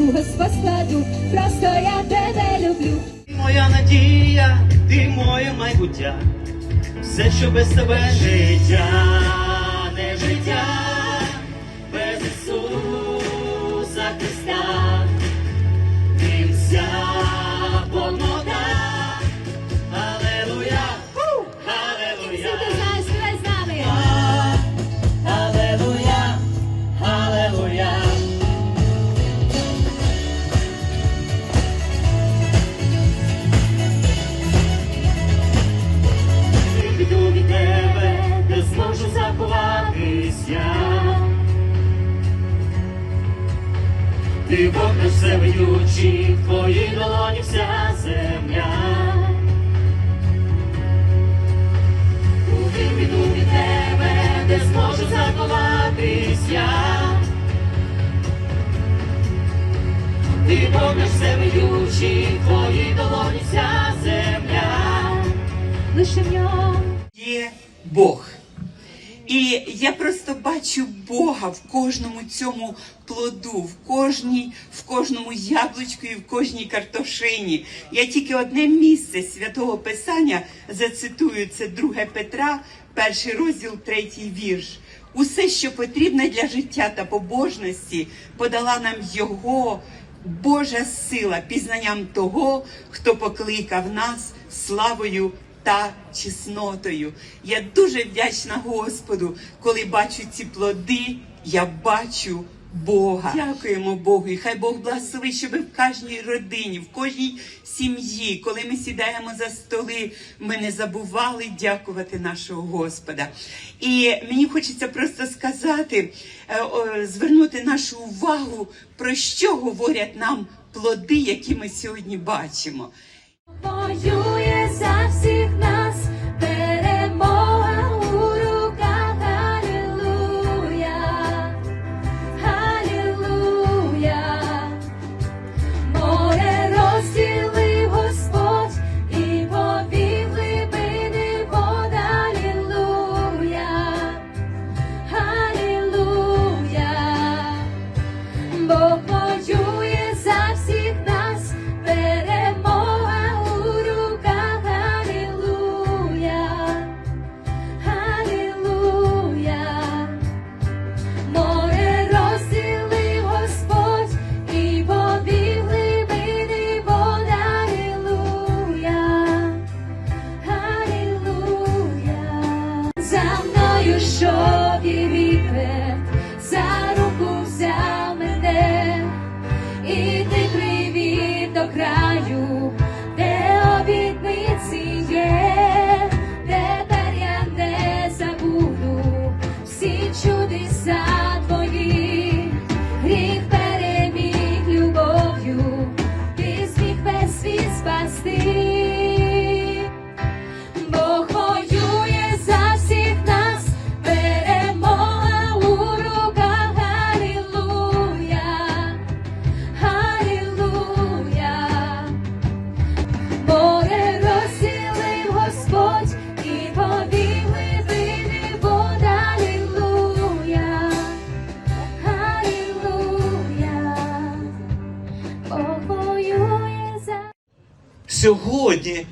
хвалу Господь просто я тебе люблю. Ти моя надія, ти моє майбуття, все, що без тебе життя, в твоїй долоні вся земля. Куди піду від тебе, не зможу заховатися. Ти Бог наш всевидючий, в твоїй долоні вся земля. Лише в ньому. є Бог. І я просто бачу Бога в кожному цьому плоду, в кожній, в кожному яблучку і в кожній картошині. Я тільки одне місце святого Писання зацитую, це 2 Петра, перший розділ, третій вірш. Усе, що потрібне для життя та побожності, подала нам Його Божа сила, пізнанням того, хто покликав нас славою та чеснотою. Я дуже вдячна Господу, коли бачу ці плоди, я бачу Бога. Дякуємо Богу. І хай Бог благословить, щоб в кожній родині, в кожній сім'ї, коли ми сідаємо за столи, ми не забували дякувати нашого Господа. І мені хочеться просто сказати, е, звернути нашу увагу, про що говорять нам плоди, які ми сьогодні бачимо. Воює за всіх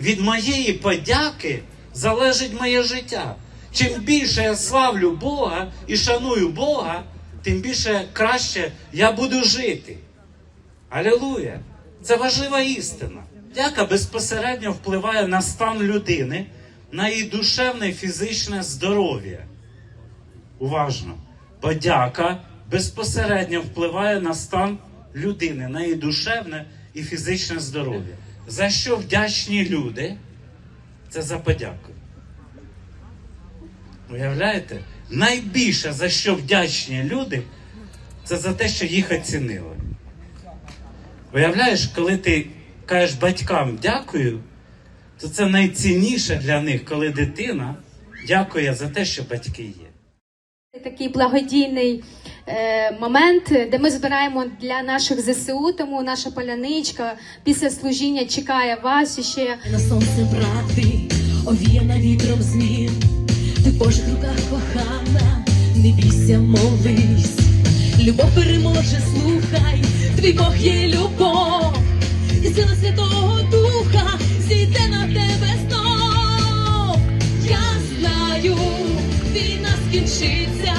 від моєї подяки залежить моє життя. Чим більше я славлю Бога і шаную Бога, тим більше краще я буду жити. Алілуя! Це важлива істина. Дяка безпосередньо впливає на стан людини, на її душевне і фізичне здоров'я. Уважно. Подяка безпосередньо впливає на стан людини, на її душевне і фізичне здоров'я. За що вдячні люди? Це за подяку. Уявляєте? Найбільше за що вдячні люди, це за те, що їх оцінили. Уявляєш, коли ти кажеш батькам дякую, то це найцінніше для них, коли дитина дякує за те, що батьки є. Такий благодійний момент, де ми збираємо для наших ЗСУ, тому наша поляничка після служіння чекає вас і ще на сонце брати, овіяна вітром змін. Ти в Божих руках кохана, не бійся, молись. Любов переможе, слухай, твій Бог є любов, і сила Святого Духа зійде на тебе знов. Я знаю, війна скінчиться,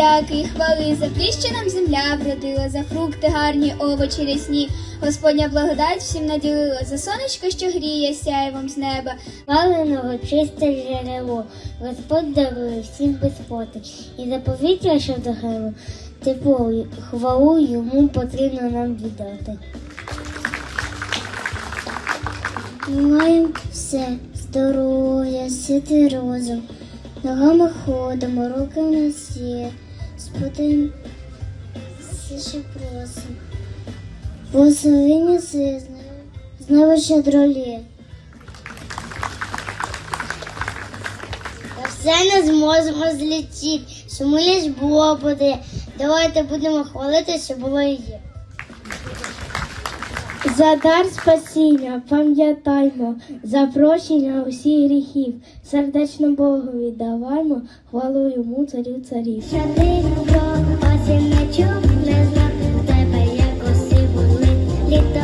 подяки і хвали за те, нам земля вродила, за фрукти гарні, овочі рясні. Господня благодать всім наділила, за сонечко, що гріє сяєвом з неба. Паленого чисте джерело, Господь дарує всім безпоти, і за повітря, що догрело, тепло хвалу йому потрібно нам віддати. Маємо все, здоров'я, сити розум, ногами ходимо, руки в нас є, Господи, все, що просимо. Благословення все з неба щедролє. Та все не зможемо злетіти, що ми лиш було буде. Давайте будемо хвалити, що було і є. За дар спасіння пам'ятаймо, за прощення усіх гріхів, сердечно Богу віддаваймо, хвалу йому царю царів. Добро, осінь не чув, не знав тебе, як оси були, літо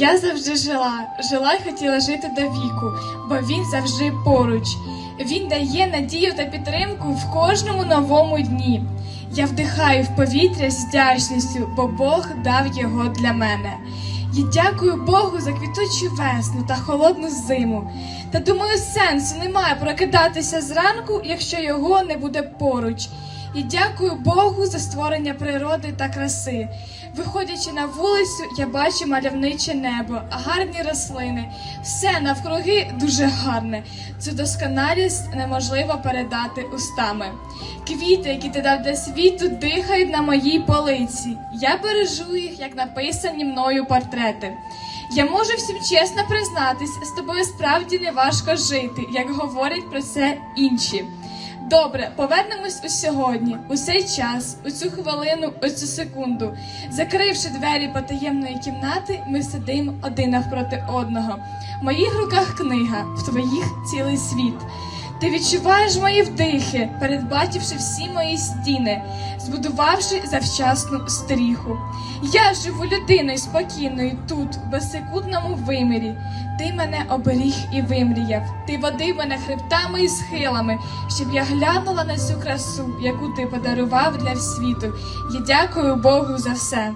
я завжди жила, жила і хотіла жити до віку, бо він завжди поруч. Він дає надію та підтримку в кожному новому дні. Я вдихаю в повітря з вдячністю, бо Бог дав його для мене. Я дякую Богу за квітучу весну та холодну зиму. Та думаю, сенсу немає прокидатися зранку, якщо його не буде поруч. І дякую Богу за створення природи та краси. Виходячи на вулицю, я бачу мальовниче небо, гарні рослини. Все навкруги дуже гарне. Цю досконалість неможливо передати устами. Квіти, які ти дав для світу, дихають на моїй полиці. Я бережу їх, як написані мною портрети. Я можу всім чесно признатись, з тобою справді не важко жити, як говорять про це інші. Добре, повернемось у сьогодні, у цей час, у цю хвилину, у цю секунду. Закривши двері потаємної кімнати, ми сидимо один навпроти одного. В моїх руках книга, в твоїх цілий світ. Ти відчуваєш мої вдихи, передбачивши всі мої стіни, збудувавши завчасну стріху. Я живу людиною спокійною тут, в безсекундному вимірі. Ти мене оберіг і вимріяв. Ти водив мене хребтами і схилами, щоб я глянула на цю красу, яку ти подарував для світу. Я дякую Богу за все.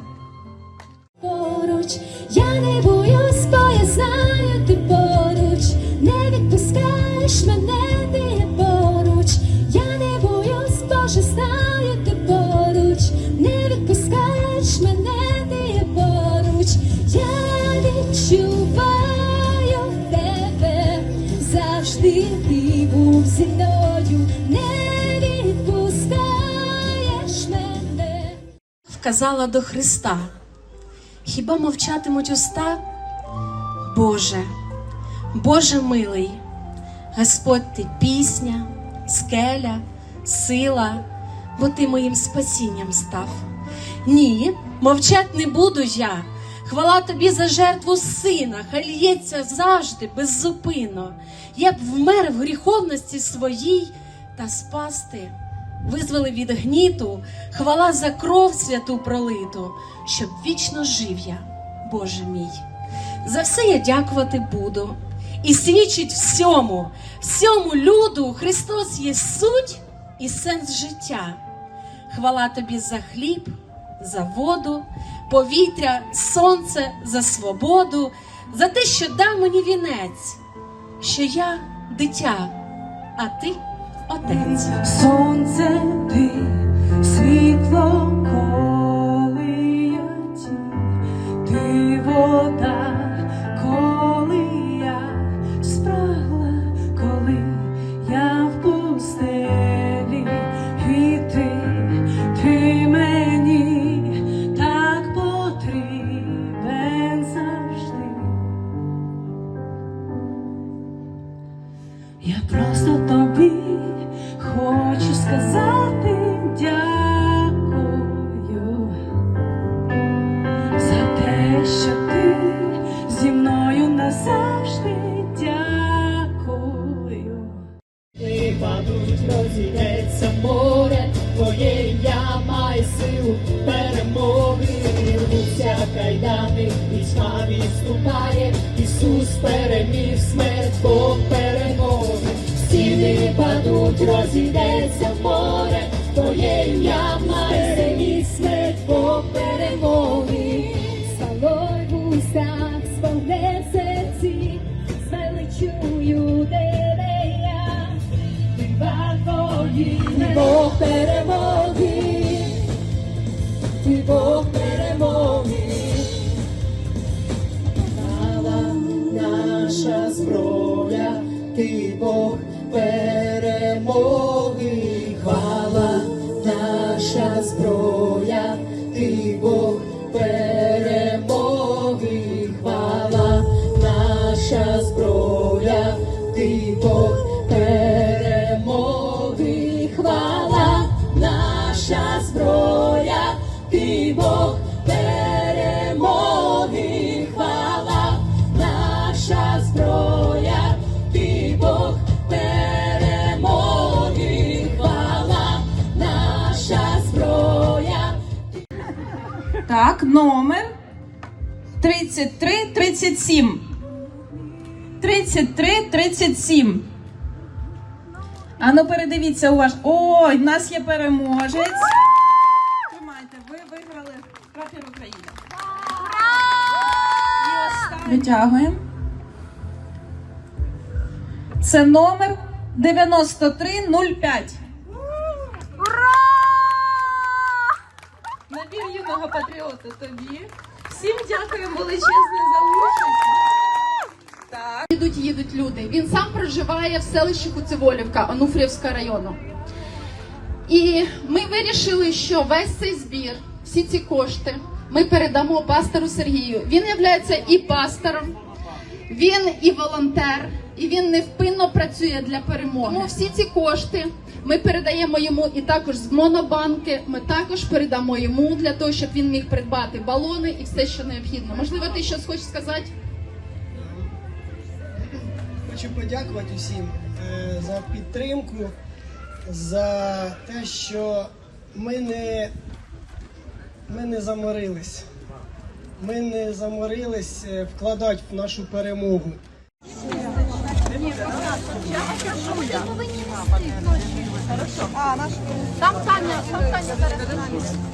поруч, я не боюсь, бо я знаю, ти поруч, не відпускаєш мене, вказала до Христа. Хіба мовчатимуть уста? Боже, Боже милий, Господь ти пісня, скеля, сила, бо ти моїм спасінням став. Ні, мовчать не буду я. Хвала тобі за жертву сина, хай лється завжди беззупинно. Я б вмер в гріховності своїй та спасти визвали від гніту, хвала за кров святу пролиту, щоб вічно жив я, Боже мій. За все я дякувати буду. І свідчить всьому, всьому люду Христос є суть і сенс життя. Хвала тобі за хліб, за воду, повітря, сонце, за свободу, за те, що дав мені вінець, що я дитя, а ти отець. Сонце ти, світло коли я ти вода, розійдеться море, твоє ім'я має силу перемоги, рвуться кайдани, вічна відступає, Ісус переміг смерть, Бог перемоги, стіни падуть, розійдеться море, твоє ім'я має силу твої, Ти Так, номер 33 37. 33 37. Ану, передивіться уважно. Ой, в нас є переможець. Тримайте, ви виграли прапір України. Витягуємо. Це номер 9305. Патріота тобі. Всім дякуємо величезне за участь. Їдуть, їдуть люди. Він сам проживає в селищі Куцеволівка Онуфрівського району. І ми вирішили, що весь цей збір, всі ці кошти ми передамо пастору Сергію. Він є і пастором, він і волонтер, і він невпинно працює для перемоги. Тому всі ці кошти ми передаємо йому і також з монобанки. Ми також передамо йому для того, щоб він міг придбати балони і все, що необхідно. Можливо, ти щось хочеш сказати? Хочу подякувати усім е, за підтримку, за те, що ми не, ми не заморились. Ми не заморились е, вкладати в нашу перемогу. Там Таня, там Таня зараз.